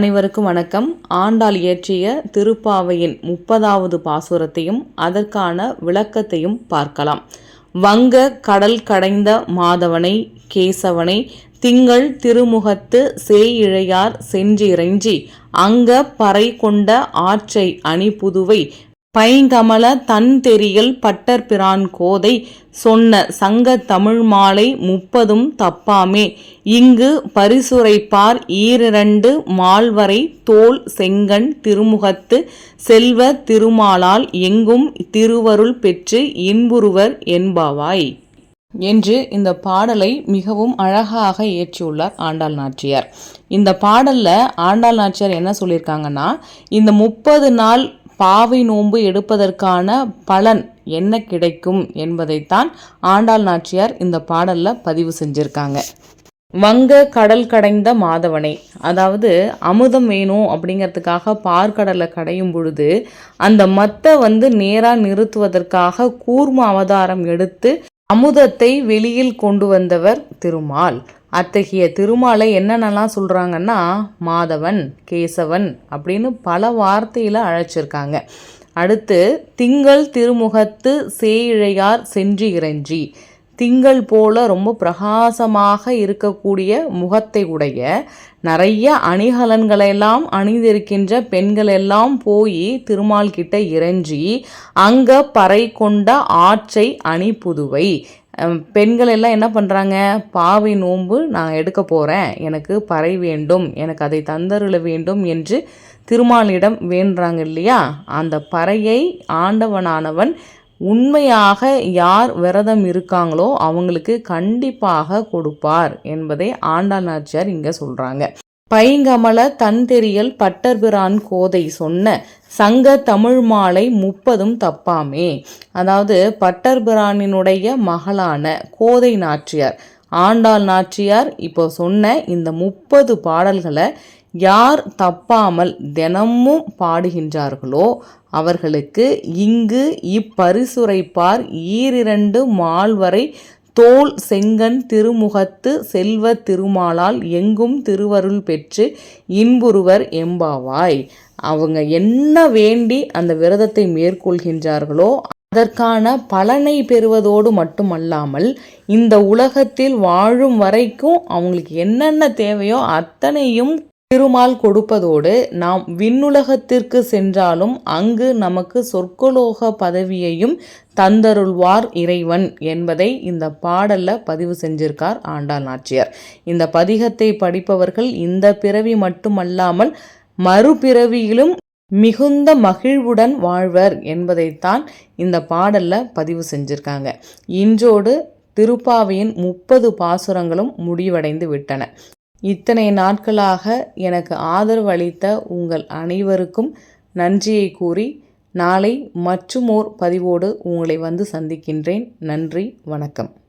அனைவருக்கும் வணக்கம். ஆண்டாள் இயற்றிய திருப்பாவையின் முப்பதாவது பாசுரத்தையும் அதற்கான விளக்கத்தையும் பார்க்கலாம். வங்க கடல் கடைந்த மாதவனை கேசவனை திங்கள் திருமுகத்து சேயிழையார் சென்றிறைஞ்சி அங்க பறை கொண்ட ஆற்றை அணி புதுவை பைங்கமல தன் தெரியல் பட்டர்பிரான் கோதை சொன்ன சங்க தமிழ் மாலை முப்பதும் தப்பாமே. இங்கு பரிசுரைப்பார் ஈரிரண்டு மால்வரை தோல் செங்கன் திருமுகத்து செல்வ திருமாலால் எங்கும் திருவருள் பெற்று இன்புறுவர் என்பாவாய். என்று இந்த பாடலை மிகவும் அழகாக இயற்றியுள்ளார் ஆண்டாள் நாச்சியார். இந்த பாடலில் ஆண்டாள் நாச்சியார் என்ன சொல்லியிருக்காங்கன்னா இந்த முப்பது நாள் பாவை நோன்பு எடுப்பதற்கான பலன் என்ன கிடைக்கும் என்பதைத்தான் ஆண்டாள் நாச்சியார் இந்த பாடலில் பதிவு செஞ்சுருக்காங்க. வங்க கடல் கடைந்த மாதவனை. அதாவது அமுதம் வேணும் அப்படிங்கிறதுக்காக பார்க்கடலை கடையும் பொழுது அந்த மத்தை வந்து நேராக நிறுத்துவதற்காக கூர்ம அவதாரம் எடுத்து அமுதத்தை வெளியில் கொண்டு வந்தவர் திருமால். அத்தகைய திருமாலை என்னென்னலாம் சொல்கிறாங்கன்னா மாதவன் கேசவன் அப்படின்னு பல வார்த்தையில் அழைச்சிருக்காங்க. அடுத்து திங்கள் திருமுகத்து சேயிழையார் சென்று இறைஞ்சி. திங்கள் போல ரொம்ப பிரகாசமாக இருக்கக்கூடிய முகத்தை உடைய நிறைய அணிகலன்களெல்லாம் அணிந்திருக்கின்ற பெண்கள் எல்லாம் போய் திருமால் கிட்ட இறைஞ்சி அங்க பறை கொண்ட ஆற்றை அணி புதுவை பெண்கள் எல்லாம் என்ன பண்ணுறாங்க பாவை நோன்பு நான் எடுக்க போகிறேன் எனக்கு பறை வேண்டும். எனக்கு அதை தந்தருள வேண்டும் என்று திருமாலிடம் வேண்டுறாங்க இல்லையா? அந்த பறையை ஆண்டவனானவன் உண்மையாக யார் விரதம் இருக்காங்களோ அவங்களுக்கு கண்டிப்பாக கொடுப்பார் என்பதை ஆண்டாள் நாச்சியார் இங்கே சொல்கிறாங்க பைங்கமல தன்தெரியல் பட்டர்பிரான் கோதை சொன்ன சங்க தமிழ் மாலை முப்பதும் தப்பாமே. அதாவது பட்டர்பிரானினுடைய மகளான கோதை நாச்சியார். ஆண்டாள் நாச்சியார் இப்போ சொன்ன இந்த முப்பது பாடல்களை யார் தப்பாமல் தினமும் பாடுகின்றார்களோ அவர்களுக்கு இங்கு இப்பரிசுரைப்பார் ஈரிரண்டு மால்வரை தோல் செங்கன் திருமுகத்து செல்வ திருமாலால் எங்கும் திருவருள் பெற்று இன்புருவர் எம்பாவாய். அவங்க என்ன வேண்டி அந்த விரதத்தை மேற்கொள்கின்றார்களோ அதற்கான பலனை பெறுவதோடு மட்டுமல்லாமல் இந்த உலகத்தில் வாழும் வரைக்கும் அவங்களுக்கு என்னென்ன தேவையோ அத்தனையும் திருமால் கொடுப்பதோடு நாம் விண்ணுலகத்திற்கு சென்றாலும் அங்கு நமக்கு சொற்கலோக பதவியையும் தந்தருள்வார் இறைவன் என்பதை இந்த பாடல்ல பதிவு செஞ்சிருக்கார் ஆண்டாள் நாச்சியார். இந்த பதிகத்தை படிப்பவர்கள் இந்த பிறவி மட்டுமல்லாமல் மறுபிறவியிலும் மிகுந்த மகிழ்வுடன் வாழ்வர் என்பதைத்தான் இந்த பாடல்ல பதிவு செஞ்சிருக்காங்க. இன்றோடு திருப்பாவையின் முப்பது பாசுரங்களும் முடிவடைந்து விட்டன. இத்தனை நாட்களாக எனக்கு ஆதரவு அளித்த உங்கள் அனைவருக்கும் நன்றியை கூறி நாளை மற்றுமோர் பதிவோடு உங்களை வந்து சந்திக்கின்றேன். நன்றி வணக்கம்.